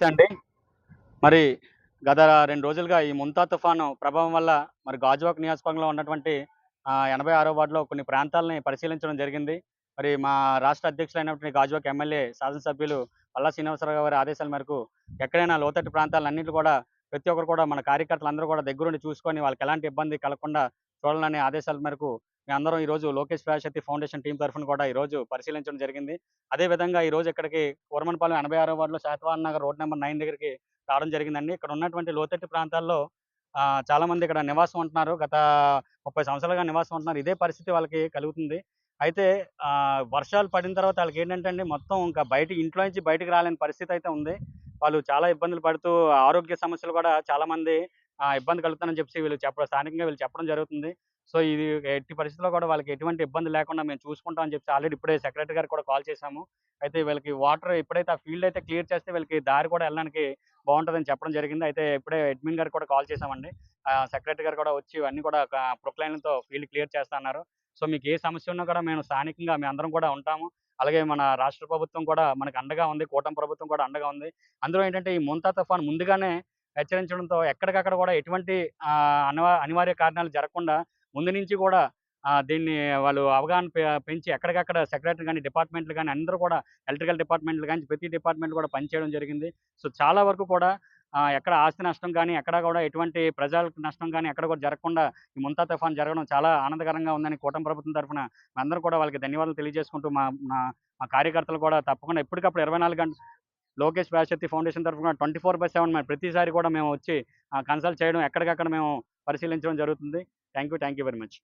నమస్తే అండి. మరి గత రెండు రోజులుగా ఈ ముంతా తుఫాను ప్రభావం వల్ల మరి గాజువాక్ నియోజకవర్గంలో ఉన్నటువంటి ఎనభై ఆరో వార్డులో కొన్ని ప్రాంతాలని పరిశీలించడం జరిగింది. మరి మా రాష్ట్ర అధ్యక్షులైనటువంటి గాజువాక్ ఎమ్మెల్యే శాసనసభ్యులు పల్లా శ్రీనివాసరావు గారి ఆదేశాల మేరకు ఎక్కడైనా లోతట్టు ప్రాంతాలన్నింటి కూడా ప్రతి ఒక్కరు కూడా మన కార్యకర్తలందరూ కూడా దగ్గరుండి చూసుకొని వాళ్ళకి ఎలాంటి ఇబ్బంది కలగకుండా చూడాలనే ఆదేశాల మేరకు మీ అందరం ఈ రోజు లోకేష్ ప్రాశక్తి ఫౌండేషన్ టీం తరఫున కూడా ఈ రోజు పరిశీలించడం జరిగింది. అదే విధంగా ఈ రోజు ఇక్కడికి కూరమనపాలెం ఎనభై ఆరో వార్డులో Shatavan Nagar road number nine దగ్గరికి రావడం జరిగిందండి. ఇక్కడ ఉన్నటువంటి లోతట్టు ప్రాంతాల్లో చాలా మంది ఇక్కడ నివాసం ఉంటున్నారు. గత ముప్పై సంవత్సరాలుగా నివాసం ఉంటున్నారు. ఇదే పరిస్థితి వాళ్ళకి కలుగుతుంది. అయితే ఆ, వర్షాలు పడిన తర్వాత వాళ్ళకి ఏంటంటే అండి మొత్తం ఇంకా బయట ఇంట్లో నుంచి బయటకు రాలేని పరిస్థితి అయితే ఉంది. వాళ్ళు చాలా ఇబ్బందులు పడుతూ ఆరోగ్య సమస్యలు కూడా చాలా మంది ఇబ్బంది కలుగుతానని చెప్పి వీళ్ళు చెప్పడం స్థానికంగా వీళ్ళు చెప్పడం జరుగుతుంది. సో ఇది ఎట్టి పరిస్థితుల్లో కూడా వాళ్ళకి ఎటువంటి ఇబ్బంది లేకుండా మేము చూసుకుంటామని చెప్పి ఆల్రెడీ ఇప్పుడే సెక్రటరీ గారు కూడా కాల్ చేశాము. అయితే వీళ్ళకి వాటర్ ఎప్పుడైతే ఆ ఫీల్డ్ అయితే క్లియర్ చేస్తే వీళ్ళకి దారి కూడా వెళ్ళడానికి బాగుంటుందని చెప్పడం జరిగింది. అయితే ఇప్పుడే అడ్మిన్ గారు కూడా కాల్ చేశామండి. సెక్రటరీ గారు కూడా వచ్చి ఇవన్నీ కూడా ప్రొక్లైన్లతో ఫీల్డ్ క్లియర్ చేస్తున్నారు. సో మీకు ఏ సమస్య ఉన్నా కూడా మేము స్థానికంగా మేము అందరం కూడా ఉంటాము. అలాగే మన రాష్ట్ర ప్రభుత్వం కూడా మనకు అండగా ఉంది కూటమి ప్రభుత్వం కూడా అండగా ఉంది. అందులో ఏంటంటే ఈ ముంతా తుఫాన్ ముందుగానే హెచ్చరించడంతో ఎక్కడికక్కడ కూడా ఎటువంటి అనివార్య కారణాలు జరగకుండా ముందు నుంచి కూడా దీన్ని వాళ్ళు అవగాహన పె- పెంచి ఎక్కడికక్కడ సెక్రటరీ కానీ డిపార్ట్మెంట్లు కానీ అందరూ కూడా ఎలక్ట్రికల్ డిపార్ట్మెంట్లు కానీ ప్రతి డిపార్ట్మెంట్ కూడా పనిచేయడం జరిగింది. సో చాలా వరకు కూడా ఎక్కడ ఆస్తి నష్టం కానీ ఎక్కడ కూడా ఎటువంటి ప్రజలకు నష్టం కానీ ఎక్కడ కూడా జరగకుండా ఈ ముంతా తుఫాన్ జరగడం చాలా ఆనందకరంగా ఉందని కూటమి ప్రభుత్వం తరఫున అందరూ కూడా వాళ్ళకి ధన్యవాదాలు తెలియజేసుకుంటూ మా మా కార్యకర్తలు కూడా తప్పకుండా ఎప్పటికప్పుడు ఇరవై నాలుగు గంటలు లోకేష్ ప్రాశక్తి ఫౌండేషన్ తరఫున ట్వంటీ ఫోర్ బై సెవెన్ ప్రతిసారి కూడా మేము వచ్చి కన్సల్ట్ చేయడం ఎక్కడికక్కడ మేము పరిశీలించడం జరుగుతుంది. Thank you thank you very much.